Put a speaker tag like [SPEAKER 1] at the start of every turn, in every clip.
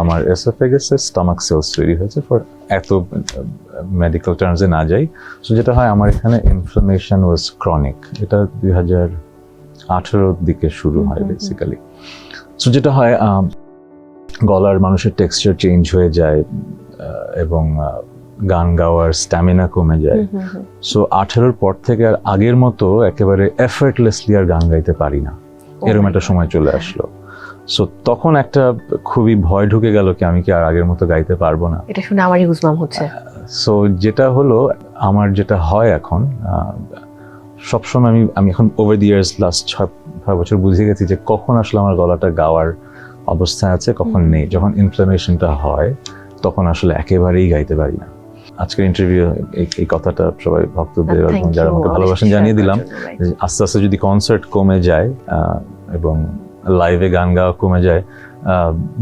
[SPEAKER 1] আমার এসোফেগাসে stomach sales তৈরি হয়েছে ফর এত মেডিকেল টার্মসে না যাই। সো যেটা হয় আমার এখানে ইনফ্লামেশন ওয়াজ ক্রনিক এটা দুই হাজার আঠেরোর দিকে শুরু হয়। বেসিক্যালি সো যেটা হয় গলার মানুষের টেক্সচার চেঞ্জ হয়ে যায় এবং গান গাওয়ার স্ট্যামিনা কমে যায়। সো আঠেরোর পর থেকে আর আগের মতো একেবারে এফার্টলেসলি আর গান গাইতে পারি না।
[SPEAKER 2] Oh
[SPEAKER 1] এরকম একটা সময় চলে আসলো। সো তখন একটা খুবই ভয় ঢুকে গেল কি আমি কি আর আগের মতো গাইতে পারব না।
[SPEAKER 2] এটা শুনে আমারই গুজবাম হচ্ছে।
[SPEAKER 1] সো যেটা হলো আমার যেটা হয় এখন সবসময় আমি আমি এখন ওভার দি ইয়ার্স লাস্ট ছয় ছয় বছর বুঝে গেছি যে কখন আসলে আমার গলাটা গাওয়ার অবস্থায় আছে কখন নেই। যখন ইনফ্লামেশনটা হয় তখন আসলে একেবারেই গাইতে পারি না। আজকের ইন্টারভিউ এই কথাটা সবাই ভক্তদের এবং
[SPEAKER 2] Thank
[SPEAKER 1] যারা আমাকে ভালোবাসেন জানিয়ে দিলাম আস্তে আস্তে যদি কনসার্ট কমে যায় আহ, এবং লাইভে গান গাওয়া কমে যায়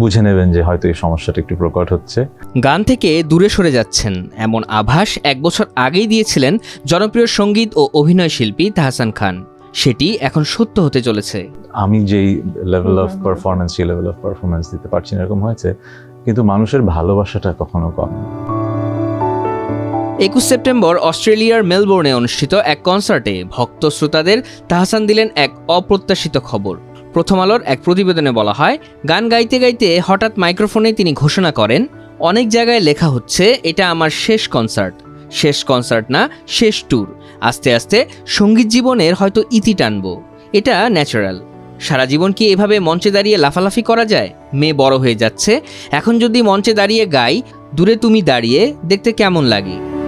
[SPEAKER 1] বুঝে নেবেন যে হয়তো এই সমস্যাটা একটু প্রকট হচ্ছে।
[SPEAKER 3] গান থেকে দূরে সরে যাচ্ছেন এমন আভাস এক বছর আগেই দিয়েছিলেন জনপ্রিয় সংগীত ও অভিনয় শিল্পী তাহসান খান। সেটি এখন সত্য হতে চলেছে।
[SPEAKER 1] আমি যেই লেভেল অফ। পারফরমেন্স সেই লেভেল অফ পারফরমেন্স দিতে পারছি না এরকম হয়েছে কিন্তু মানুষের ভালোবাসাটা কখনো কম।
[SPEAKER 3] একুশ সেপ্টেম্বর অস্ট্রেলিয়ার মেলবোর্নে অনুষ্ঠিত এক কনসার্টে ভক্ত শ্রোতাদের তাহসান দিলেন এক অপ্রত্যাশিত খবর। প্রথম আলোর এক প্রতিবেদনে বলা হয়, গান গাইতে গাইতে হঠাৎ মাইক্রোফোনে তিনি ঘোষণা করেন, অনেক জায়গায় লেখা হচ্ছে, এটা আমার শেষ কনসার্ট। শেষ কনসার্ট না, শেষ ট্যুর। আস্তে আস্তে সংগীত জীবনের হয়তো ইতি টানব। এটা ন্যাচারাল। সারা জীবন কি এভাবে মঞ্চে দাঁড়িয়ে লাফালাফি করা যায়? মেয়ে বড় হয়ে যাচ্ছে। এখন যদি মঞ্চে দাঁড়িয়ে গাই, দূরে তুমি দাঁড়িয়ে দেখতে কেমন লাগে?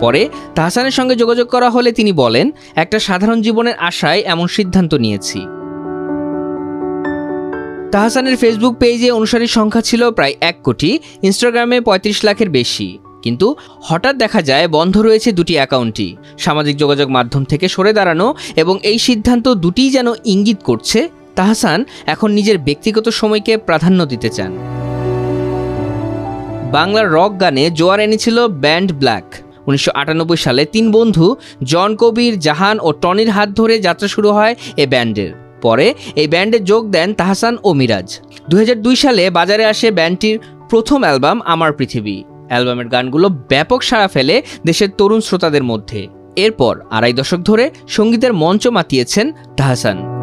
[SPEAKER 3] পরে তাহসানের সঙ্গে যোগাযোগ করা হলে তিনি বলেন, একটা সাধারণ জীবনের আশায় এমন সিদ্ধান্ত নিয়েছি। তাহসানের ফেসবুক পেজে অনুসারীর সংখ্যা ছিল প্রায় এক কোটি, ইনস্টাগ্রামে পঁয়ত্রিশ লাখের বেশি। কিন্তু হঠাৎ দেখা যায় বন্ধ রয়েছে দুটি অ্যাকাউন্টই, সামাজিক যোগাযোগ মাধ্যম থেকে সরে দাঁড়ানো এবং এই সিদ্ধান্ত দুটিই যেন ইঙ্গিত করছে, তাহসান এখন নিজের ব্যক্তিগত সময়কে প্রাধান্য দিতে চান। বাংলার রক গানে জোয়ার এনেছিল ব্যান্ড ব্ল্যাক। উনিশশো আটানব্বই সালে তিন বন্ধু জন কবির, জাহান ও টনির হাত ধরে যাত্রা শুরু হয় এ ব্যান্ডের। পরে এই ব্যান্ডে যোগ দেন তাহসান ও মিরাজ। দুই হাজার দুই সালে বাজারে আসে ব্যান্ডটির প্রথম অ্যালবাম আমার পৃথিবী। অ্যালবামের গানগুলো ব্যাপক সাড়া ফেলে দেশের তরুণ শ্রোতাদের মধ্যে। এরপর আড়াই দশক ধরে সঙ্গীতের মঞ্চ মাতিয়েছেন তাহসান।